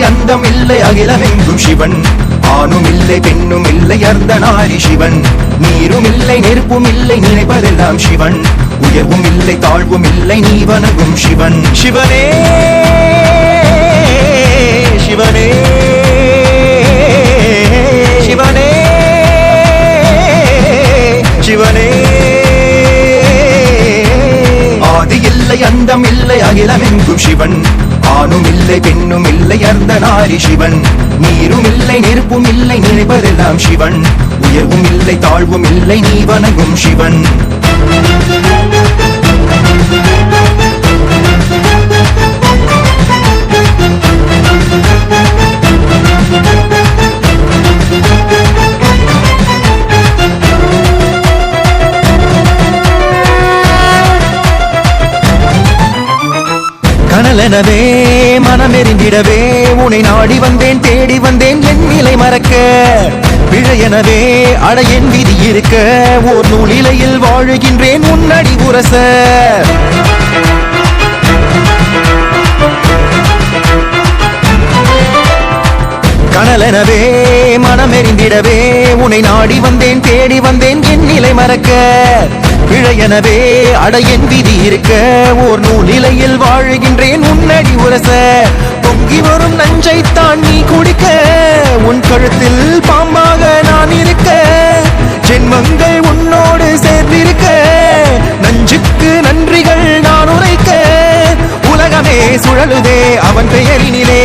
அந்தம் இல்லை அகிலமெங்கும் சிவன். ஆணும் இல்லை பெண்ணும் இல்லை அர்த்த நாரி சிவன். நீரும் இல்லை நெருப்பும் இல்லை நினைப்பதெல்லாம் சிவன். உயர்வும் இல்லை தாழ்வும் இல்லை நீ வணங்கும் சிவன். சிவனே சிவனே சிவனே சிவனே. ஆதி இல்லை அந்தம் இல்லை அகிலமெங்கும் சிவன். ஆணும் இல்லை பெண்ணும் இல்லை அர்த்த நாரி சிவன். நீரும் இல்லை நெருப்பும் இல்லை நினைப்பதெல்லாம் சிவன். உயர்வும் இல்லை தாழ்வும் இல்லை நீ வணங்கும் சிவன். கனலெனவே மனமெறிந்திடவே உனை நாடி வந்தேன் தேடி வந்தேன் என் நிலை மறக்க. பிழையெனவே அட என் விதி இருக்க ஓர் நூலிலையில் வாழுகின்றேன் உன்னடி உரச. கனலெனவே மனமெறிந்திடவே உன்னை நாடி வந்தேன் தேடி வந்தேன் என் நிலை மறக்க. எனவே அடையன் விதி இருக்க ஓர் நூலிலையில் வாழுகின்றேன். உன்னடி உரச பொங்கி வரும் நஞ்சைத்தான் நீ குடிக்க. உன் கழுத்தில் பாம்பாக நான் இருக்க. ஜென்மங்கள் உன்னோடு சேர்ந்திருக்க. நஞ்சுக்கு நன்றிகள் நான் உரைக்க. உலகமே சுழலுதே அவன் பெயரினிலே.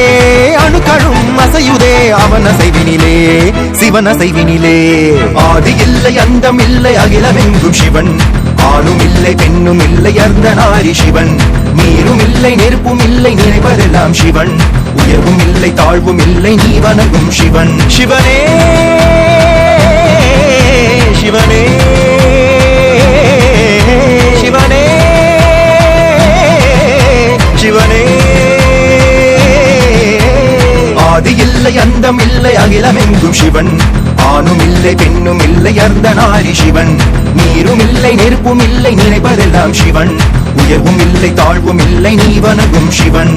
அணுக்களும் அசையுதே அவன் அசைவினிலே. சிவன் அசைவினிலே. ஆதி இல்லை அந்தம் இல்லை அகிலமெங்கும் சிவன். ஆணும் இல்லை பெண்ணும் இல்லை அர்த்த நாரி சிவன். நீரும் இல்லை நெருப்பும் இல்லை நினைப்பதெல்லாம் சிவன். உயர்வும் இல்லை தாழ்வும் இல்லை நீ வணங்கும் சிவன். சிவனே சிவனே சிவனே சிவனே. ஆதி இல்லை அந்தம் இல்லை அகிலமெங்கும் சிவன். ஆணும் இல்லை பெண்ணும் இல்லை அர்த்த நாரி சிவன். நீரும் இல்லை நெருப்பும் இல்லை நினைப்பதெல்லாம் சிவன். உயர்வும் இல்லை தாழ்வும் இல்லை நீ வணங்கும் சிவன்.